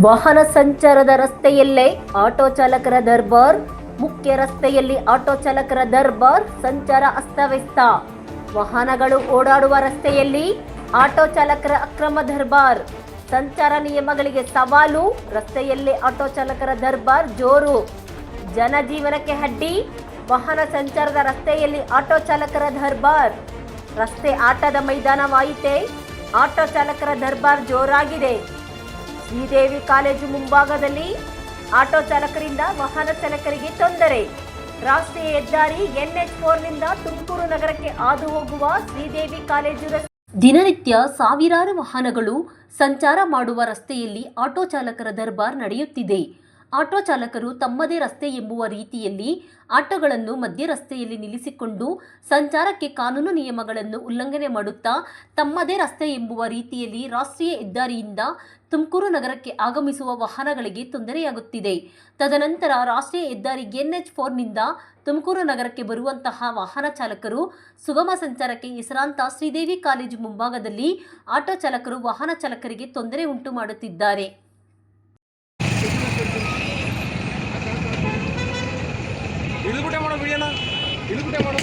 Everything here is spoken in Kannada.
ವಾಹನ ಸಂಚಾರದ ರಸ್ತೆಯಲ್ಲೇ ಆಟೋ ಚಾಲಕರ ದರ್ಬಾರ್, ಮುಖ್ಯ ರಸ್ತೆಯಲ್ಲಿ ಆಟೋ ಚಾಲಕರ ದರ್ಬಾರ್ ಸಂಚಾರ ಅಸ್ತವ್ಯಸ್ತ. ವಾಹನಗಳು ಓಡಾಡುವ ರಸ್ತೆಯಲ್ಲಿ ಆಟೋ ಚಾಲಕರ ಅಕ್ರಮ ದರ್ಬಾರ್. ಸಂಚಾರ ನಿಯಮಗಳಿಗೆ ಸವಾಲು, ರಸ್ತೆಯಲ್ಲಿ ಆಟೋ ಚಾಲಕರ ದರ್ಬಾರ್ ಜೋರು. ಜನಜೀವನಕ್ಕೆ ಅಡ್ಡಿ ವಾಹನ ಸಂಚಾರದ ರಸ್ತೆಯಲ್ಲಿ ಆಟೋ ಚಾಲಕರ ದರ್ಬಾರ್. ರಸ್ತೆ ಆಟದ ಮೈದಾನವಾಯಿತೆ, ಆಟೋ ಚಾಲಕರ ದರ್ಬಾರ್ ಜೋರಾಗಿದೆ. ಶ್ರೀದೇವಿ ಕಾಲೇಜು ಮುಂಭಾಗದಲ್ಲಿ ಆಟೋ ಚಾಲಕರಿಂದ ವಾಹನ ಚಾಲಕರಿಗೆ ತೊಂದರೆ. ರಾಷ್ಟ್ರೀಯ ಹೆದ್ದಾರಿ ಎನ್ಎಚ್ ಫೋರ್ನಿಂದ ತುಮಕೂರು ನಗರಕ್ಕೆ ಹಾದು ಹೋಗುವ ಶ್ರೀದೇವಿ ಕಾಲೇಜು ದಿನನಿತ್ಯ ಸಾವಿರಾರು ವಾಹನಗಳು ಸಂಚಾರ ಮಾಡುವ ರಸ್ತೆಯಲ್ಲಿ ಆಟೋ ಚಾಲಕರ ದರ್ಬಾರ್ ನಡೆಯುತ್ತಿದೆ. ಆಟೋ ಚಾಲಕರು ತಮ್ಮದೇ ರಸ್ತೆ ಎಂಬುವ ರೀತಿಯಲ್ಲಿ ಆಟೋಗಳನ್ನು ಮಧ್ಯ ರಸ್ತೆಯಲ್ಲಿ ನಿಲ್ಲಿಸಿಕೊಂಡು ಸಂಚಾರಕ್ಕೆ ಕಾನೂನು ನಿಯಮಗಳನ್ನು ಉಲ್ಲಂಘನೆ ಮಾಡುತ್ತಾ ತಮ್ಮದೇ ರಸ್ತೆ ಎಂಬುವ ರೀತಿಯಲ್ಲಿ ರಾಷ್ಟ್ರೀಯ ಹೆದ್ದಾರಿಯಿಂದ ತುಮಕೂರು ನಗರಕ್ಕೆ ಆಗಮಿಸುವ ವಾಹನಗಳಿಗೆ ತೊಂದರೆಯಾಗುತ್ತಿದೆ. ತದನಂತರ ರಾಷ್ಟ್ರೀಯ ಹೆದ್ದಾರಿ ಎನ್ಎಚ್ ಫೋರ್ನಿಂದ ತುಮಕೂರು ನಗರಕ್ಕೆ ಬರುವಂತಹ ವಾಹನ ಚಾಲಕರು ಸುಗಮ ಸಂಚಾರಕ್ಕೆ ಹೆಸರಾಂತ ಶ್ರೀದೇವಿ ಕಾಲೇಜು ಮುಂಭಾಗದಲ್ಲಿ ಆಟೋ ಚಾಲಕರು ವಾಹನ ಚಾಲಕರಿಗೆ ತೊಂದರೆ ಉಂಟು ಮಾಡುತ್ತಿದ್ದಾರೆ. ಇಳಿದ್ಬಿಟ್ಟೆ ಮಾಡೋ ವಿಡಿಯೋನ ಇಳಿದ್ಬಿಟ್ಟೆ ಮಾಡು